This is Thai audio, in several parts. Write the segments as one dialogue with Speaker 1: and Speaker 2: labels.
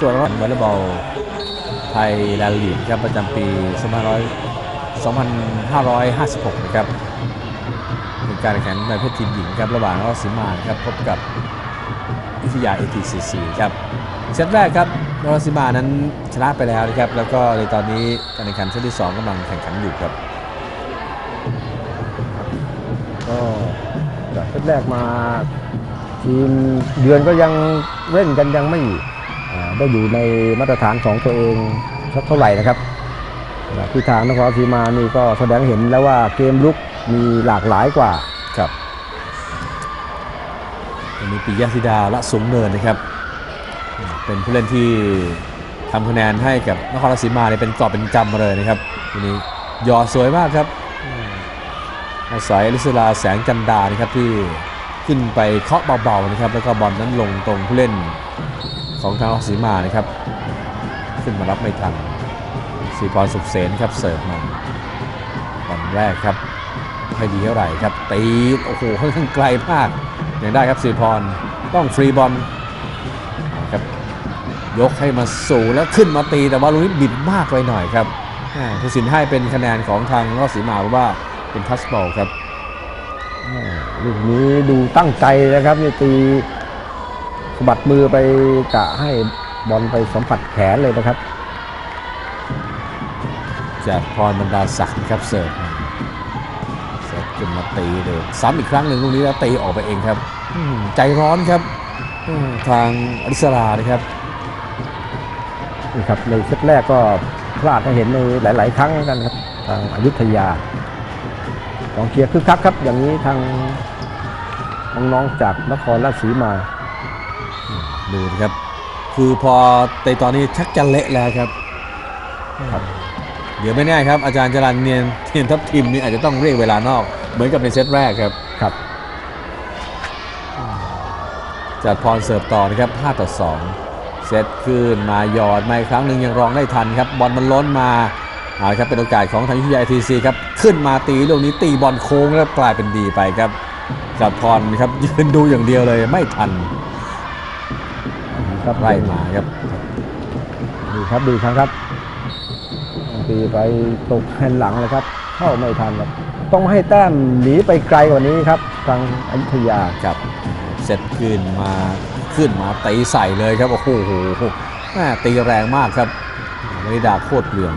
Speaker 1: ตัวจรางวัลวอลเลย์บอลไทยลนด์ลีกครับประจำปี2556 นะครับเป็นการแข่งขันในเภททีมหญิงครับระหว่างรศรีมาครับพบกับวิทยา ATCC ครับเซตแรกครับนรศรีมานั้นชนะไปแล้วนะครับ แล้วก็ในตอนนี้การแข่งขันเซตที่ 2กำลังแข่งขันอยู่ครับ
Speaker 2: ก็จากเซตแรกมาทีมเดือนก็ยังเล่นกันยังไม่ ได้อยู่ในมาตรฐานของตัวเองสักเท่าไหร่นะครับที่ทางนครศรีมานี่ก็แสดงเห็นแล้วว่าเกมลุกมีหลากหลายกว่า
Speaker 1: ครับวันนี้ปิยธิดาละสูงเนินนะครับ เป็นผู้เล่นที่ทำคะแนนให้กับนครราชสีมาเนี่ยเป็นกอบเป็นกำมาเลยนะครับวันนี้หยอสวยมากครับอาศัยลิศลาแสงจันดานะครับที่ขึ้นไปเคาะเบาๆนะครับ แล้วก็บอลนั้นลงตรงผู้เล่น ของทางนครราชสีมานะครับ ขึ้นมารับไม่ทันสีพรสุขเสนครับเสิร์ฟมาบอลแรกครับไม่ดีเท่าไหร่ครับตีโอ้โหค่อนข้างไกลมากยังได้ครับสิริพรต้องฟรีบอลครับยกให้มาสู่แล้วขึ้นมาตีแต่ว่าลูกนี้บิดมากไปหน่อยครับอ่าผู้สินให้เป็นคะแนนของทางนอสีมาเพราะว่าเป็นทัชบอลครับ
Speaker 2: ลูกนี้ดูตั้งใจนะครับนี่ตี บัดมือไปกะให้บอลไปสัมผัสแขนเลยนะครับ
Speaker 1: จากพรบรรดาศักดิ์ครับเสิร์ฟมาเสิร์ฟขึ้นมาตีเลยซ้ำอีกครั้งหนึ่งลูกนี้แล้วตีออกไปเองครับอืมใจร้อนครับอืมทางอริสรานะครับ
Speaker 2: นี่ครับในเซตแรกก็พลาดให้เห็นในหลาย ๆ ครั้งเหมือนกันครับ ทางอายุทยาของเชียร์คึกคักครับ อย่างนี้ทางน้องๆจากนครราชสีมา
Speaker 1: ดูนะครับ คือพอในตอนนี้ชักจะเละแล้วครับ
Speaker 2: ครับ
Speaker 1: เดี๋ยวไม่แน่ครับ อาจารย์จรันเนียนเทียนทัพทิมนี่อาจจะต้องเรียกเวลานอก เหมือนกับในเซตแรกครับ
Speaker 2: ครับ
Speaker 1: จัดพรเสิร์ฟต่อนะครับ5ต่อ2เซตขึ้นมาหยอดมาอีกครั้งหนึ่งยังรองได้ทันครับ บอลมันล้นมาเอาละครับเป็นโอกาสของทางยุทธยาทีซีครับ ขึ้นมาตีลูกนี้ตีบอลโค้งแล้วกลายเป็นดีไปครับจัดพรครับยืนดูอย่างเดียวเลยไม่ทัน
Speaker 2: ครับ
Speaker 1: ไล่มาครับ
Speaker 2: ดูครับดูครับครับตีไปตกแผ่นหลังเลยครับ เข้าไม่ทันครับ ต้องให้แต้มหนีไปไกลกว่านี้ครับ ทางอยุธยา
Speaker 1: ครับเซตขึ้นมาขึ้นมาตีใส่เลยครับโอ้โหแม่ตีแรงมากครับวนิดาโคตรเปลือง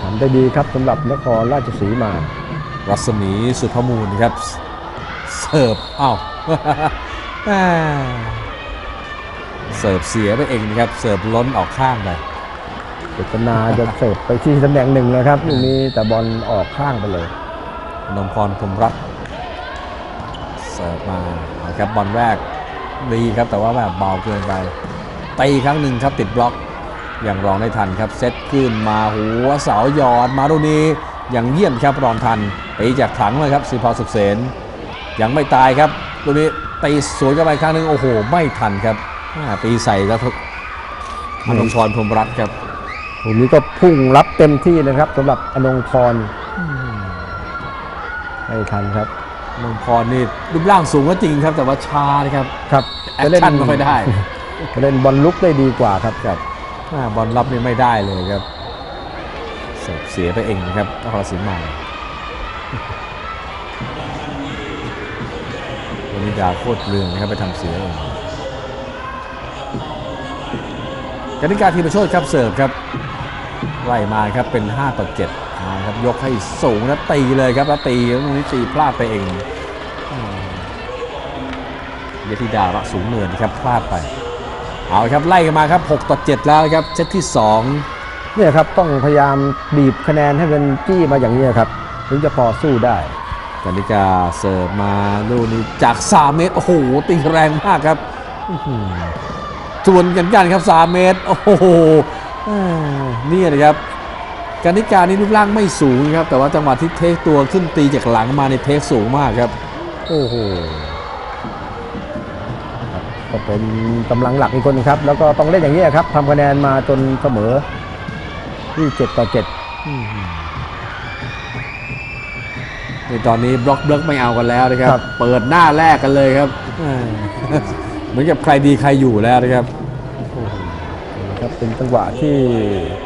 Speaker 2: ทำได้ดีครับสำหรับนครราชสีมา
Speaker 1: รัศมีสุภมูลครับเสิร์ฟอ้าวแม่เสิร์ฟเสียไปเองนะครับ เสิร์ฟล้นออกข้างไป
Speaker 2: เจตนาจะเสิร์ฟไปที่ตำแหน่งหนึ่งนะครับลูกนี้แต่บอลออกข้างไปเลย
Speaker 1: นมพรพรหมรัตน์เสิร์ฟมาเอาครับบอลแรกดีครับแต่ว่าแบบเบาเกินไปตีครั้งหนึ่งครับติดบล็อกยังรองได้ทันครับเซตขึ้นมาหัวเสาหยอดมาลูกนี้อย่างเยี่ยมครับรองทัน ตีจากถังเลยครับสิพรสุขเสนยังไม่ตายครับลูกนี้ตีสวนกันไปครั้งหนึ่งโอ้โห ไม่ทันครับอ่าตีใส่แล้วทุกอนงพรพรหมรัตน์ครับ
Speaker 2: ลูกนี้ก็พุ่งรับเต็มที่นะครับสำหรับอนงพรไม่ทันครับ
Speaker 1: อนงพรนี่รูปร่างสูงก็จริงครับ แต่ว่าช้านะครับ
Speaker 2: ครับ
Speaker 1: แอคชั่นไม่ค่อยได้
Speaker 2: จะเล่นบอลลุกได้ดีกว่าครับ
Speaker 1: ครับอ่าบอลรับนี่ไม่ได้เลยครับเสิร์ฟเสียไปเองนะครับนครศรีมา วันนี้ดาโคตรเรืองนะครับไปทำเสียเองกติกาทีมประโชดครับเสิร์ฟครับไล่มาครับเป็น 5 ต่อ7มาครับยกให้สูงแล้วตีเลยครับแล้วตีตรงนี้ตีพลาดไปเองเยธิดาระสูงเนินครับพลาดไป เอาครับไล่กันมาครับ 6 ต่อ 7 แล้วครับเซตที่ 2
Speaker 2: เนี่ยครับต้องพยายามบีบคะแนนให้เป็นจี้มาอย่างนี้ครับ ถึงจะพอสู้ได้
Speaker 1: กนิกาเสิร์ฟมาลูกนี้จาก 3 เมตร โอ้โห ตีแรงมากครับอื้อหือทวนกันกันครับ 3 เมตร โอ้โหอ่านี่นะครับกนิกานี่รูปร่างไม่สูงครับ แต่ว่าจังหวะที่เทคตัวขึ้นตีจากหลังมาในเทคสูงมากครับ โอ้โห
Speaker 2: ก็เป็นกำลังหลักอีกคนหนึงครับ แล้วก็ต้องเล่นอย่างนี้ครับทำคะแนนมาจนเสมอที่7ต่อ7
Speaker 1: อื้อหือ ในตอนนี้บล็อกเบิร์กไม่เอากันแล้วนะครับ
Speaker 2: ครับ
Speaker 1: เปิดหน้าแรกกันเลยครับอ่าเหมือนกับใครดีใครอยู่แล้วนะครับ
Speaker 2: ครับเป็นจังหวะที่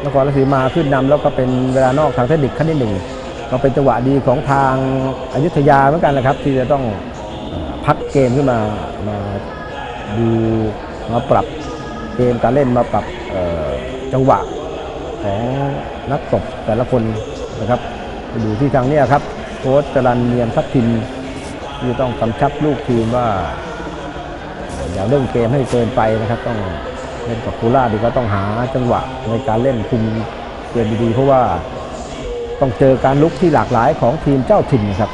Speaker 2: นครราชสีมาขึ้นนำแล้วก็เป็นเวลานอกทางเทคนิคขั้นที่หนึ่งก็เป็นจังหวะดีของทางอยุธยาเหมือนกันนะครับ ที่จะต้องเอ่อพักเกมขึ้นมามาดูมาปรับเกมการเล่นมาปรับเอ่อจังหวะของนักตบแต่ละคนนะครับไปดูที่ทางเนี้ยครับ โค้ชจรันเนียมทัพทิมที่ต้องกำชับลูกทีมว่า อย่าเล่นเกมให้เกินไปนะครับ ต้องเล่นกับโคราดีก็ต้องหาจังหวะในการเล่นคุมเกมดีๆเพราะว่าต้องเจอการลุกที่หลากหลายของทีมเจ้าถิ่นนะครับ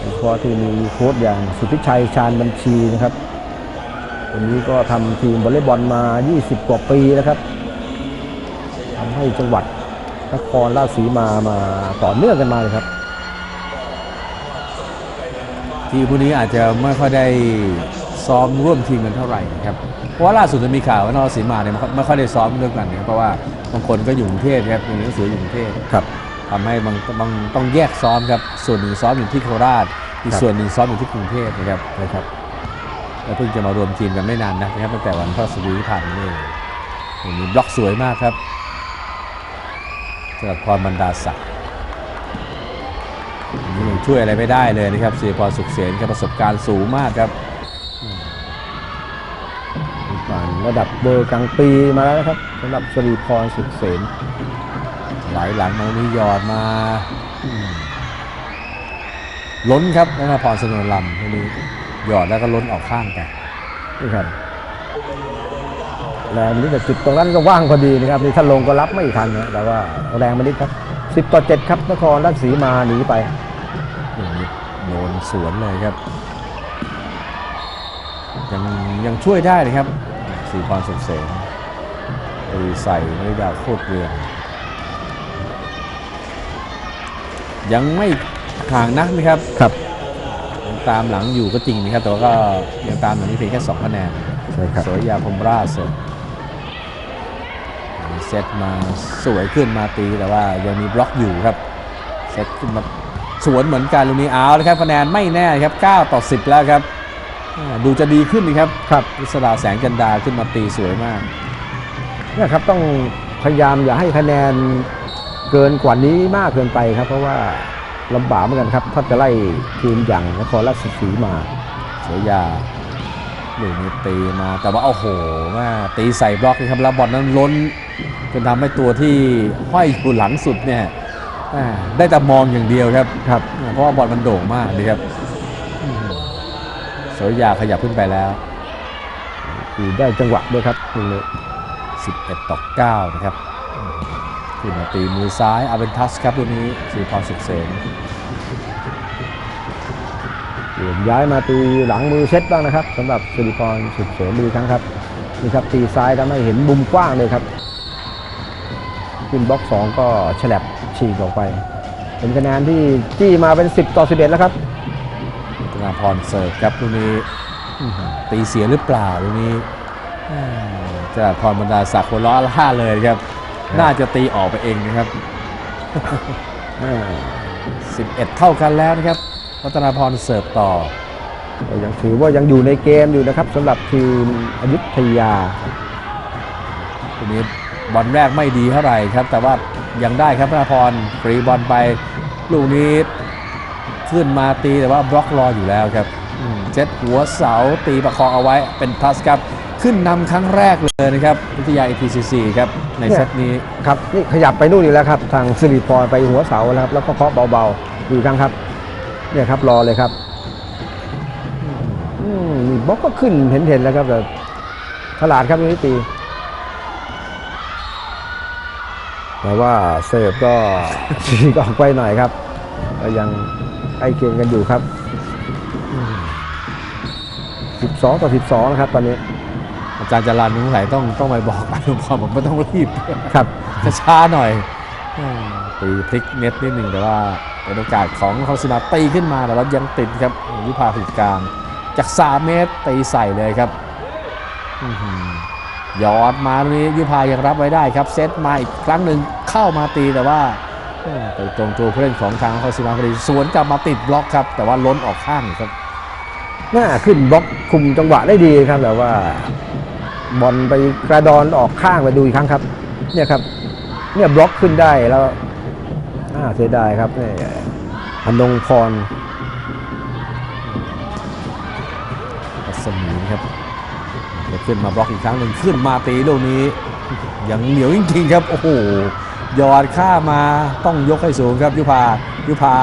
Speaker 2: เฉพาะที่มีโค้ชอย่างสุทธิชัยชาญบัญชีนะครับคนนี้ก็ทำทีมวอลเลย์บอลมา 20 กว่าปีนะครับทำให้จังหวัด นครราชสีมามาต่อเนื่องกันมาเลยครับ
Speaker 1: ทีมพวกนี้อาจจะไม่ค่อยได้ซ้อมร่วมทีมกันเท่าไหร่นะครับเพราะว่าล่าสุดจะมีข่าวว่านครศรีมาเนี่ยไม่ค่อยไม่ค่อยได้ซ้อมด้วยกันนะครับเพราะว่าบางคนก็อยู่กรุงเทพครับมีหนังสืออยู่กรุงเทพ
Speaker 2: ครับ
Speaker 1: ทำให้บางบางต้องแยกซ้อมครับส่วนหนึ่งซ้อมอยู่ที่โคราช อีก
Speaker 2: ครับ
Speaker 1: ส่วนหนึ่งซ้อมอยู่ที่กรุงเทพนะครับนะครับแล้วเพิ่งจะมารวมทีมกันไม่นานนะนะครับตั้งแต่วันพฤหัสบดีที่ผ่านมานี่เองวันนี้บล็อกสวยมากครับ สำหรับพรบรรดาศักดิ์นี่ยังช่วยอะไรไม่ได้เลยนะครับสิริพรสุขเสนครับประสบการณ์สูงมากครับ
Speaker 2: ผ่านระดับเบอร์กลางปีมาแล้วนะครับสำหรับสรีพรสุขเสน
Speaker 1: ไหลหลังมาวันนี้ยอดมาล้นครับนพรสนนลำวันนี้หยอดแล้วก็ล้นออกข้างไป
Speaker 2: นี่ครับ แรงมันนิดแต่จุดตรงนั้นก็ว่างพอดีนะครับนี่ถ้าลงก็รับไม่ทันนะแต่ว่าแรงมันนิดครับ 10 ต่อ 7 ครับนครราชสีมาหนีไป
Speaker 1: อย่างนี้โดนสวนเลยครับ ยังยังช่วยได้นะครับสีพรสุขเสนตีใส่ไม่ดาวโคตรเรืองยังไม่ห่างนักนะครับ
Speaker 2: ครับ
Speaker 1: ยังตามหลังอยู่ก็จริงนะครับ แต่ว่าก็ยังตามหลังนี้เพียงแค่2คะแนน
Speaker 2: ใช่ครับ
Speaker 1: สวยยาพรหมราชเสร็จ เซตมาสวยขึ้นมาตีแต่ว่ายังมีบล็อกอยู่ครับเซตขึ้นมาสวนเหมือนกันลูกนี้เอาเลยครับคะแนนไม่แน่ครับ 9 ต่อ 10 แล้วครับอ่าดูจะดีขึ้นนะครับ
Speaker 2: ครับ
Speaker 1: วิสราแสงจันดาขึ้นมาตีสวยมาก
Speaker 2: เนี่ยครับต้องพยายามอย่าให้คะแนนเกินกว่านี้มากเกินไปครับ เพราะว่าลำบากเหมือนกันครับถ้าจะไล่ทีมอย่างนครราชสีมา
Speaker 1: สวยยา ลูกนี้ตีมาแต่ว่าโอ้โหแม่ตีใส่บล็อกนะครับแล้วบอลนั้นล้นจนทำให้ตัวที่ห้อยอยู่หลังสุดเนี่ยแม่ได้แต่มองอย่างเดียวครับ
Speaker 2: ครับ
Speaker 1: เพราะว่าบอลมันโด่งมากเลยครับอืมสวยยาขยับขึ้นไปแล้ว
Speaker 2: คือได้จังหวะด้วยครับตรงนี้
Speaker 1: 11ต่อ9นะครับขึ้นมาตีมือซ้ายอาเวนทัสครับตัวนี้สีพรสุขเสน
Speaker 2: เปลี่ยน ย้ายมาตีหลังมือเซตบ้างนะครับสำหรับสิริพรสุดเสริมดีครั้งครับนี่ครับตีซ้ายทำให้เห็นมุมกว้างเลยครับขึ้นบล็อกสองก็ฉลับฉีกออกไป เป็นคะแนนที่จี้มาเป็น 10 ต่อ 11 แล้วครับ
Speaker 1: ธนาพรเสิร์ฟครับตัวนี้อื้อหือตีเสียหรือเปล่าตัวนี้อ่าจรัสพรบรรดาศักดิ์หัวล้อล่าเลยครับ น่าจะตีออกไปเองนะครับ 11 เท่ากันแล้วนะครับ รัตนาพรเสิร์ฟต่อ
Speaker 2: ก็ยังถือว่ายังอยู่ในเกมอยู่นะครับสำหรับทีมอยุธยา
Speaker 1: ทีนี้บอลแรกไม่ดีเท่าไหร่ครับ แต่ว่ายังได้ครับธนาพรฟรีบอลไปลูกนี้ขึ้นมาตีแต่ว่าบล็อกรออยู่แล้วครับอืมเจ็ดหัวเสาตีประคองเอาไว้เป็นทัสครับขึ้นนำครั้งแรกเลยนะครับวิทยา ATCC ครับใน
Speaker 2: เนี่ย
Speaker 1: เซตนี้
Speaker 2: ครับนี่ขยับไปนู่นอีกแล้วครับ ทางสิริพรไปหัวเสาแล้วครับแล้วก็เคาะเบาๆอยู่ครั้งครับ เนี่ยครับรอเลยครับอืมนี่บล็อกก็ขึ้นเห็นเห็นๆแล้วครับแต่ฉลาดครับนี่ตีแต่ว่าเสิร์ฟก็ฉีกออกไปหน่อยครับก็ยังใกล้เคียงกันอยู่ครับ 12 ต่อ 12 นะครับ ตอนนี้
Speaker 1: อาจารย์จรันนุ่งไหลต้องต้องไปบอกอนุพรผมไม่ต้องรีบ
Speaker 2: ครับ
Speaker 1: ช้าๆหน่อยอืมตีพลิกเน็ตนิดหนึ่งแต่ว่า เป็นโอกาสของคอสิมาตีขึ้นมาแต่ว่ายังติดครับวิภาผิดกลางจาก 3 เมตรตีใส่เลยครับย้อหือยอดมาตรงนี้ยุพายังรับไว้ได้ครับ เซตมาอีกครั้งหนึ่งเข้ามาตีแต่ว่าไปตรงตัวผู้เล่นของทางครศรีมาพอดีสวนกลับมาติดบล็อกครับ แต่ว่าล้นออกข้างครับ
Speaker 2: หน้าขึ้นบล็อกคุมจังหวะได้ดีครับแต่ว่าบอลไปกระดอนออกข้างไปดูอีกครั้งครับ เนี่ยครับ เนี่ยบล็อกขึ้นได้แล้ว อ่าเสียดายครับเนี่ยอนงพร
Speaker 1: รัศมีครับจะขึ้นมาบล็อกอีกครั้งหนึ่งขึ้นมาตีลูกนี้ยังเหนียวจริงๆครับโอ้โหยอดข้ามาต้องยกให้สูงครับยุพายุพา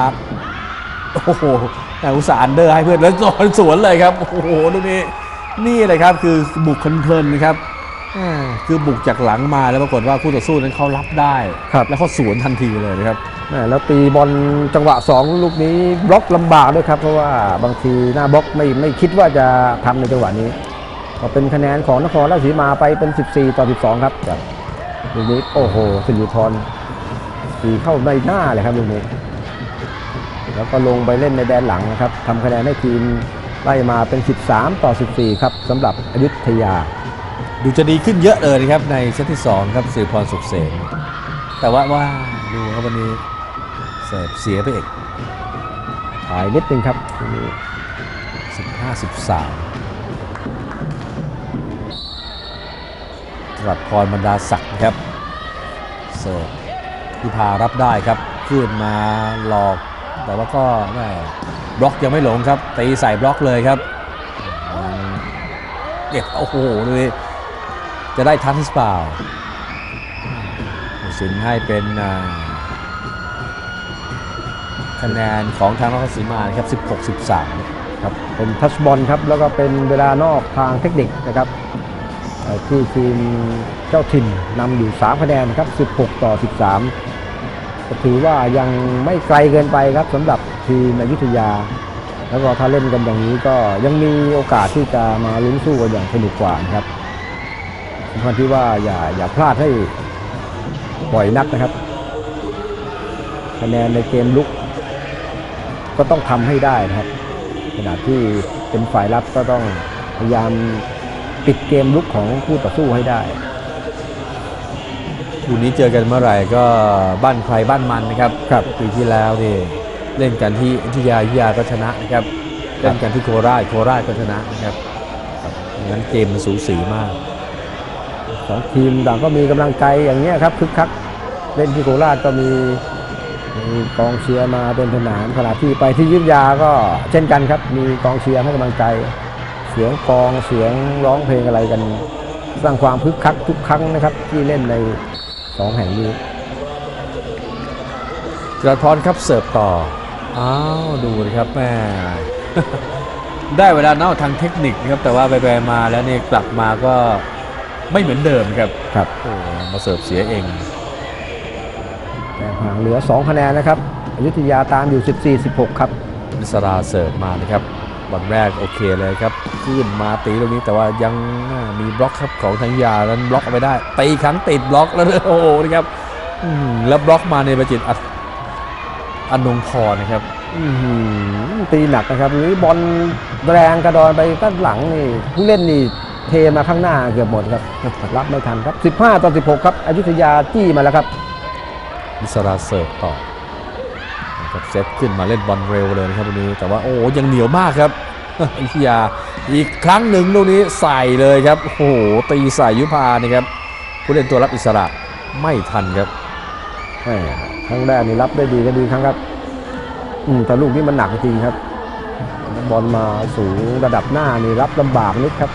Speaker 1: โอ้โหแต่อุสานเดอร์ให้เพื่อนแล้วโดนสวนเลยครับโอ้โหลูกนี้นี่เลยครับคือบุกเพลินๆนะครับ คือบุกจากหลังมาแล้วปรากฏว่าคู่ต่อสู้นั้นเขารับได้
Speaker 2: ครับ
Speaker 1: แล้วเขาสวนทันทีเลยนะครับ
Speaker 2: แม่แล้วตีบอลจังหวะ 2 ลูกนี้บล็อกลำบากด้วยครับ เพราะว่าบางทีหน้าบล็อกไม่ไม่คิดว่าจะทำในจังหวะนี้ ก็เป็นคะแนนของนครราชสีมาไปเป็น 14 ต่อ 12 ครับจากลูกนี้โอ้โหสิริธรตีเข้าในหน้าเลยครับลูกนี้แล้วก็ลงไปเล่นในแดนหลังนะครับทำคะแนนให้ทีมไล่มาเป็น 13 ต่อ 14 ครับสำหรับอยุธยา
Speaker 1: ดูจะดีขึ้นเยอะเลยนะครับในเซตที่ 2 ครับสิริพรสุขเสนแต่ว่าว่าดูครับวันนี้เสิร์ฟเสียไปเอก
Speaker 2: หายนิดนึงครับลูกนี้
Speaker 1: 15 13ตรัสพรบรรดาศักดิ์ครับ เสิร์ฟพิพารับได้ครับขึ้นมาหลอกแต่ว่าก็แม่บล็อกยังไม่หลงครับตีใส่บล็อกเลยครับเก็บโอ้โหดูดิ จะได้ทันหรือเปล่าสินให้เป็นคะแนนของทางนครศรีมาครับ 16 13
Speaker 2: ครับเป็นทัชบอลครับ แล้วก็เป็นเวลานอกทางเทคนิคนะครับที่ทีมเจ้าถิ่นนำอยู่ 3 คะแนนครับ 16 ต่อ 13 ก็ถือว่ายังไม่ไกลเกินไปครับสำหรับทีมอยุธยา แล้วก็ถ้าเล่นกันอย่างนี้ก็ยังมีโอกาสที่จะมาลุ้นสู้กันอย่างสนุกกว่านะครับ สำคัญที่ว่าอย่าอย่าพลาดให้ปล่อยนักนะครับ คะแนนในเกมลุก ก็ต้องทำให้ได้นะครับ ขณะที่เป็นฝ่ายรับก็ต้องพยายามปิดเกมลุกของคู่ต่อสู้ให้ได้
Speaker 1: คู่นี้เจอกันเมื่อไหร่ก็บ้านใครบ้านมันนะครับ
Speaker 2: ครับ
Speaker 1: ปีที่แล้วนี่เล่นกันที่อยุธยาอยุธยาก็ชนะนะครับเล่นกันที่โคราชโคราชก็ชนะนะครับครับงั้นเกมมันสูสีมาก
Speaker 2: สองทีมต่างก็มีกำลังใจอย่างเงี้ยครับคึกคักเล่นที่โคราชก็มีมีกองเชียร์มาเป็นสนามขณะที่ไปที่ยุธยาก็เช่นกันครับ มีกองเชียร์ให้กำลังใจ เสียงกองเสียงร้องเพลงอะไรกัน สร้างความคึกคักทุกครั้งนะครับ ที่เล่นในสองแห่งนี้
Speaker 1: กระทอนครับเสิร์ฟต่ออ้าวดูนะครับแม่ได้เวลานอกทางเทคนิคนะครับแต่ว่าไปไปมาแล้วเนี่ยกลับมาก็ ไม่เหมือนเดิมครับ
Speaker 2: ครับ
Speaker 1: โอ้มาเสิร์ฟเสียเอง
Speaker 2: แต่ห่างเหลือ 2 คะแนนนะครับอยุธยาตามอยู่ 14-16 ครับ
Speaker 1: นิสราเสิร์ฟมานะครับบอลแรกโอเคเลยครับขึ้นมาตีตรงนี้แต่ว่ายังมีบล็อกครับของทางยานั้นบล็อกเอาไปได้ตีครั้งติดบล็อกแล้วโอ้โหนะครับอื้อหือแล้วบล็อกมาในประจิตอัดอนงพรนะครับ
Speaker 2: อื้อหือตีหนักนะครับหรือบอลแรงกระดอนไปด้านหลังนี่ผู้เล่นนี่ เทมาข้างหน้าเกือบหมดครับรับไม่ทันครับ 15 ต่อ 16 ครับอยุธยาจี้มาแล้วครับ
Speaker 1: นิสราเสิร์ฟต่อนะครับเซตขึ้นมาเล่นบอลเร็วเลยนะครับวันนี้ แต่ว่าโอ้ยังเหนียวมากครับอยุธยาอีกครั้งหนึ่งลูกนี้ใส่เลยครับโอ้โหตีใส่ยุพานี่ครับผู้เล่นตัวรับอิสระไม่ทันครับ
Speaker 2: แหม่ครั้งแรกนี่รับได้ดีก็ดีครั้งครับอืมแต่ลูกนี้มันหนักจริงครับบอลมาสูงระดับหน้านี่รับลำบากนิดครับ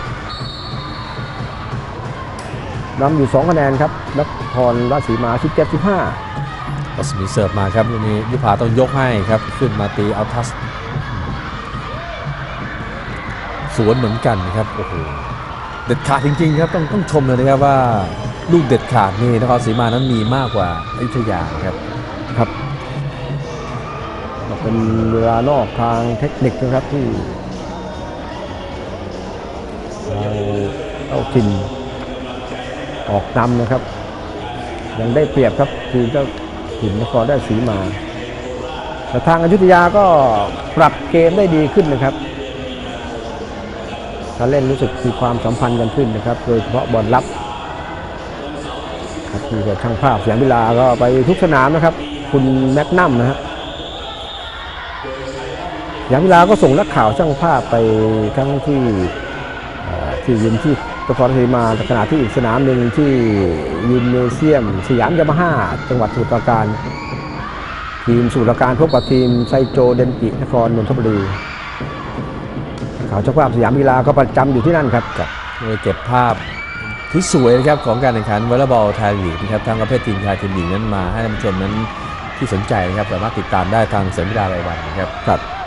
Speaker 2: นำอยู่ 2 คะแนนครับนครราชสีมา17 15
Speaker 1: รัศมีเสิร์ฟมาครับลูกนี้ยุพาต้องยกให้ครับ ขึ้นมาตีเอาทัสสวนเหมือนกันนะครับโอ้โหเด็ดขาดจริงๆครับต้องต้องชมเลยนะครับว่าลูกเด็ดขาดนี่นครศรีมานั้นมีมากกว่าอยุธยาครับ
Speaker 2: ครับก็เป็นเวลานอกทางเทคนิคนะครับที่เราเอาทิน ออกนำนะครับยังได้เปรียบครับทีมเจ้าถิ่นนครได้สีมาแต่ทางอยุธยาก็ปรับเกมได้ดีขึ้นนะครับการเล่นรู้สึกมีความสัมพันธ์กันขึ้นนะครับ โดยเฉพาะบอลรับครับที่กับช่างภาพเสียงวิลาก็ไปทุกสนามนะครับ คุณแมกนัมนะฮะยามวิลาก็ส่งนักข่าวช่างภาพไปทั้งที่ที่ยิมที่ นครราชสีมาขณะที่อีกสนามหนึ่งที่ยิมเนเซียม สยามยามาฮ่าจังหวัดสมุทรปราการ ทีมสมุทรปราการพบกับทีมไซโจเดนกินครนนทบุรีข่าวช่างภาพสยามกีฬาก็ประจำอยู่ที่นั่นครับ
Speaker 1: เลยเก็บภาพที่สวยนะครับของการแข่งขันวอลเลย์บอลไทยลีกนะครับทั้งประเภททีมชายทีมหญิงนั้นมาให้ท่านผู้ชมนั้นที่สนใจนะครับสามารถติดตามได้ทางเสริมวิดารายวันนะครับ
Speaker 2: ครับ
Speaker 1: สำห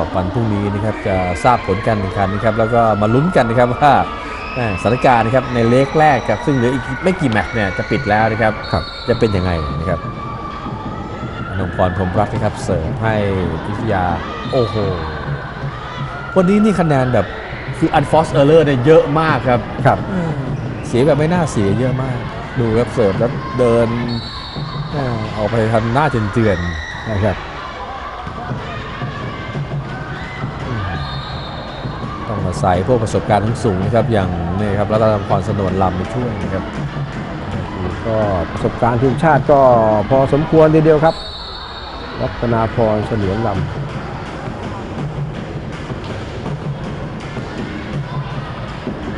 Speaker 1: รับวันพรุ่งนี้นะครับจะทราบผลการแข่งขันนะครับแล้วก็มาลุ้นกันนะครับว่าแหม่สถานการณ์นะครับในเลกแรกครับซึ่งเหลืออีกไม่กี่แมตช์เนี่ยจะปิดแล้วนะครับ
Speaker 2: ครับ
Speaker 1: จะเป็นยังไงนะครับอนงพรพรหมรัตน์นะครับเสริมให้พิทยาโอ้โหวันนี้นี่คะแนนแบบคือ unforced error เนี่ยเยอะมากครับ
Speaker 2: ครับ
Speaker 1: เสียแบบไม่น่าเสียเยอะมาก ดูครับเสิร์ฟแล้วเดินอ่าออกไปทำหน้าเจือน
Speaker 2: นะครับ
Speaker 1: ใส่พวกประสบการณ์ทั้งสูงนะครับอย่างนี่ครับรัตนพรสนวนลำมาช่วยนะครับ
Speaker 2: ก็ประสบการณ์ทีมชาติก็พอสมควรทีเดียวครับ รัตนาพรเฉลียงล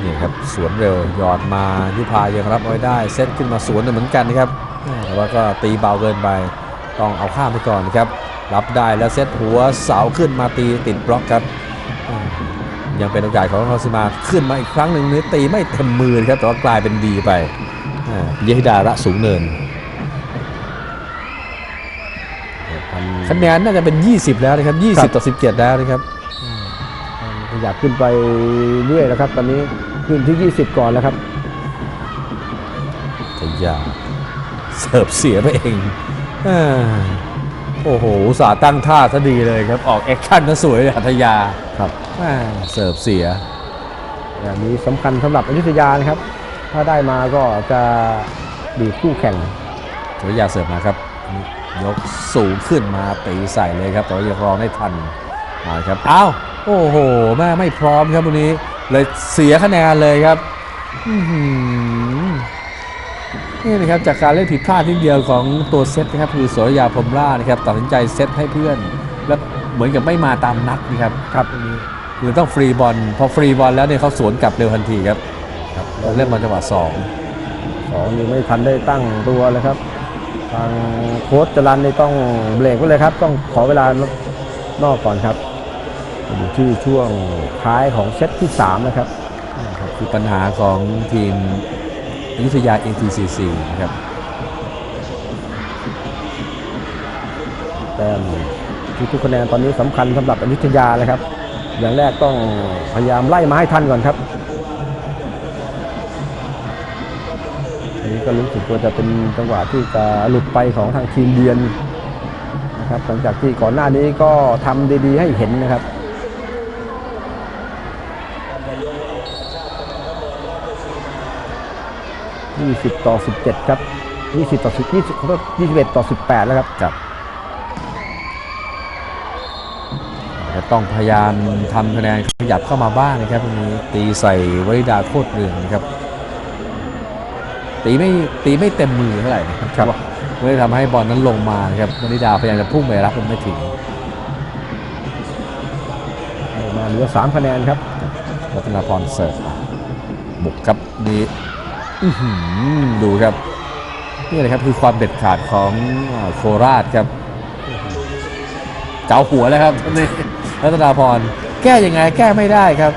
Speaker 1: นี่ครับสวนเร็วหยอดมายุพายังรับเอาไว้ได้ เซตขึ้นมาสวนเหมือนกันนะครับแต่ว่าก็ตีเบาเกินไปต้องเอาข้ามไปก่อนนะครับรับได้แล้วเซตหัวเสาขึ้นมาตีติดบล็อกครับ ยังเป็นโอกาสของนครราชสีมาขึ้นมาอีกครั้งหนึ่งนี้ตีไม่เต็มมือนะครับแต่ว่ากลายเป็นดีไปอ่าเยฮิดาระสูงเนินำ
Speaker 2: พัน
Speaker 1: คะแนนน่าจะเป็น 20 แล้วนะครับ 20 ต่อ 17 แล้วนะครับ
Speaker 2: ขยับขึ้นไปเรื่อยแล้วครับ ตอนนี้ขึ้นที่ 20 ก่อนแล้วครับ
Speaker 1: ทยาเสิร์ฟเสียไปเองอาโอ้โหอุตสาห์ตั้งท่าซะดีเลยครับ ออกแอคชั่นก็สวยเลยหัทยา
Speaker 2: ครับ
Speaker 1: อ่าเสิร์ฟเสีย
Speaker 2: อย่างนี้สำคัญสำหรับอยุธยานะครับ ถ้าได้มาก็จะดีดคู่แข่ง
Speaker 1: สุริยาเสิร์ฟมาครับ ยกสูงขึ้นมาตีใส่เลยครับแต่ว่ายังรอไม่ทันเอาละครับอ้าวโอ้โหแม่ไม่พร้อมครับตรงนี้ เลยเสียคะแนนเลยครับอื้อหือนี่นะครับจากการเล่นผิดพลาดนิดเดียวของตัวเซตนะครับคือสุริยาพรหมราชนะครับตัดสินใจเซตให้เพื่อน แล้ว เหมือนกับไม่มาตามนัดนะครับ
Speaker 2: ครับ
Speaker 1: คือต้องฟรีบอลพอฟรีบอลแล้วเนี่ยเขาสวนกลับเร็วทันทีครับเราเล่นบอลจังหวะสอง
Speaker 2: สองนี่ไม่ทันได้ตั้งตัวเลยครับ ทางโค้ชจรันนี่ต้องเบรกไว้เลยครับ ต้องขอเวลานอกก่อนครับอยู่ที่ช่วงท้ายของเซตที่ 3 นะครับ
Speaker 1: นะครับคือปัญหาของทีมอยุธยา ATCC นะครับ
Speaker 2: แต้ม ทุกคะแนนตอนนี้สำคัญสำหรับอยุธยาเลยครับ อย่างแรกต้องพยายามไล่มาให้ทันก่อนครับอันนี้ก็รู้สึกว่าจะเป็นจังหวะที่จะหลุดไปของทางทีมเยือนนะครับหลังจากที่ก่อนหน้านี้ก็ทำดีๆให้เห็นนะครับ20ต่อ17ครับ20ต่อ10 20ขอโทษ21ต่อ18แล้วครับ
Speaker 1: ครับจะ ต้องพยายามทำคะแนนขยับเข้ามาบ้างนะครับตรงนี้ตีใส่วริดาโคตรเรืองนะครับ ตีไม่ตีไม่เต็มมือเท่าไหร่นะครับ
Speaker 2: ครับ
Speaker 1: ไม่ได้ทำให้บอลนั้นลงมานะครับวริดาพยายามจะพุ่งไปรับมันไม่ถึง
Speaker 2: มาเหลือ3คะแนนครับ
Speaker 1: รัตนาพรเสิร์ฟบุกครับนี่อื้อหือดูครับนี่เลยครับคือความเด็ดขาดของอ่าโคราชครับ เจ้าหัวแล้วครับนี่ รัตนาพรแก้ยังไงแก้ไม่ได้ครับ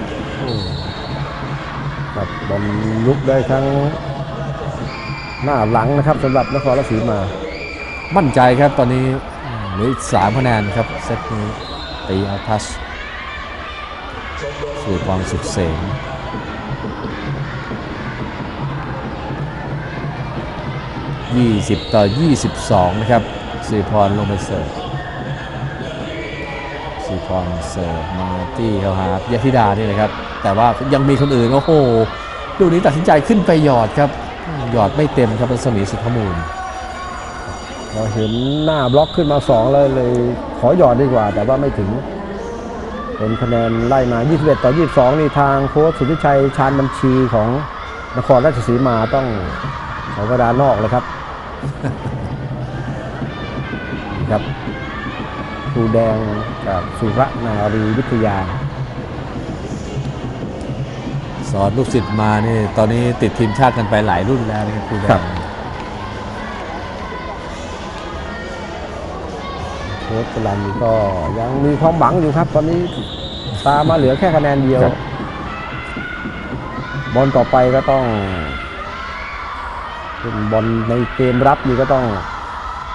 Speaker 2: ครับบอลลุกได้ทั้งหน้าหลังนะครับสำหรับนครราชสีมา
Speaker 1: มั่นใจครับตอนนี้เหลืออีกสามคะแนนครับเซตนี้ตีอัลทัสสู่ความสุดเสง20ต่อ22นะครับสิริพรลงไปเสิร์ฟ สิริพรเสิร์ฟมาที่เขาหายาธิดานี่นะครับ แต่ว่ายังมีคนอื่นโอ้โหลูกนี้ตัดสินใจขึ้นไปหยอดครับ หยอดไม่เต็มครับรัศมีสุทธมูล
Speaker 2: เราเห็นหน้าบล็อกขึ้นมา 2 เลยเลยขอหยอดดีกว่า แต่ว่าไม่ถึง เป็นคะแนนไล่มา 21 ต่อ 22 นี่ทางโค้ชสุทธิชัยชาญบัญชีของนครราชสีมาต้องขอกระดานนอกเลยครับ รูแดงกับสุรนารีวิทยา
Speaker 1: สอนลูกศิษย์มานี่ตอนนี้ติดทีมชาติกันไปหลายรุ่นแล้วนะครับครูแด
Speaker 2: ครั
Speaker 1: ง
Speaker 2: บโค้ชกลันก็ยังมีความหวังอยู่ครับ ตอนนี้ตามมาเหลือแค่คะแนนเดียว
Speaker 1: ครับ
Speaker 2: บอลต่อไปก็ต้องเป็นบอลในเกมรับนี่ก็ต้อง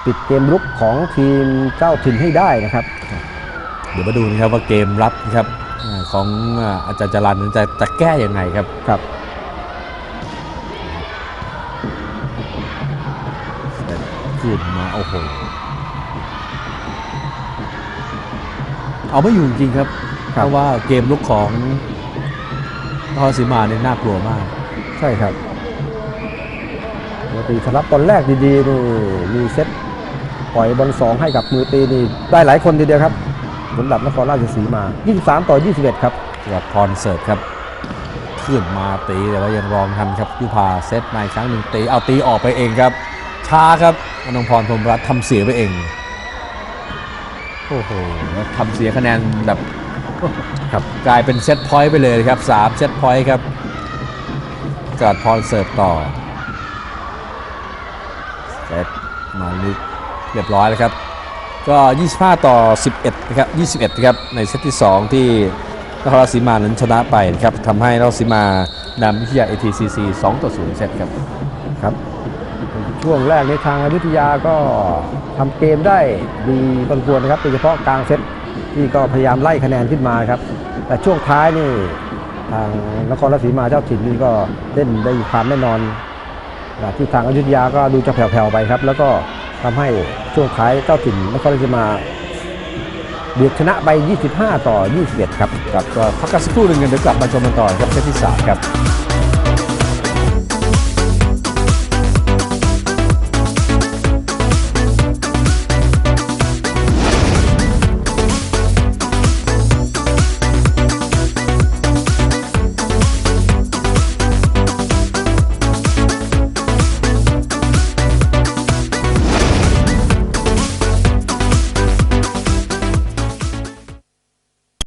Speaker 2: ปิดเกมรุกของทีมเจ้าถิ่นให้ได้นะครับ
Speaker 1: เดี๋ยวมาดูนะครับว่าเกมรับนะครับอ่าของอ่าอาจารย์จรันจะจะแก้ยังไงครับ
Speaker 2: ครับ
Speaker 1: เสร็จขึ้นมาโอ้โหเอาไม่อยู่จริงๆครับ
Speaker 2: ครับ
Speaker 1: เพราะว่าเกมลุกของนครศรีมาเนี่ยน่ากลัวมาก
Speaker 2: ใช่ครับปกติสำหรับตอนแรกดีๆนี่มีเซต ปล่อยบอลสองให้กับมือตีนี่ได้หลายคนทีเดียวครับสำหรับนครราชสีมา 23 ต่อ 21 ครับ
Speaker 1: กับพรเสิร์ฟครับขึ้นมาตีแต่ว่ายังรองทันครับยุพาเซตมาอีกครั้งหนึ่งตีเอาตีออกไปเองครับช้าครับอนงพรพรหมรัตน์ทำเสียไปเองโอ้โหแล้วทำเสียคะแนนแบบครับกลายเป็นเซตพอยต์ไปเลยครับสามเซตพอยต์ครับกาดพรเสิร์ฟต่อเซตมาลึก เรียบร้อยแล้วครับ ก็ 25 ต่อ 11 นะครับ 21 นะครับ ในเซตที่ 2 ที่นครราชสีมานั้นชนะไปนะครับทำให้นครราชสีมานำวิทยา ATCC 2 ต่อ 0 เซตครับ
Speaker 2: ครับ ช่วงแรกในทางอยุธยาก็ทำเกมได้ดีพอสมควรนะครับโดยเฉพาะกลางเซตที่ก็พยายามไล่คะแนนขึ้นมาครับ แต่ช่วงท้ายนี่ทางนครราชสีมาเจ้าถิ่นนี่ก็เล่นได้ความแน่นอนขณะที่ทางอยุธยาก็ดูจะแผ่วๆไปครับ แล้วก็ ทำให้ช่วงท้ายเจ้าถิ่นนครราชสีมาเบียดชนะไป 25 ต่อ 21 ครับ
Speaker 1: กับพักกันสักครู่หนึ่งกันเดี๋ยวกลับมาชมกันต่อครับเซตที่ 3 ครับ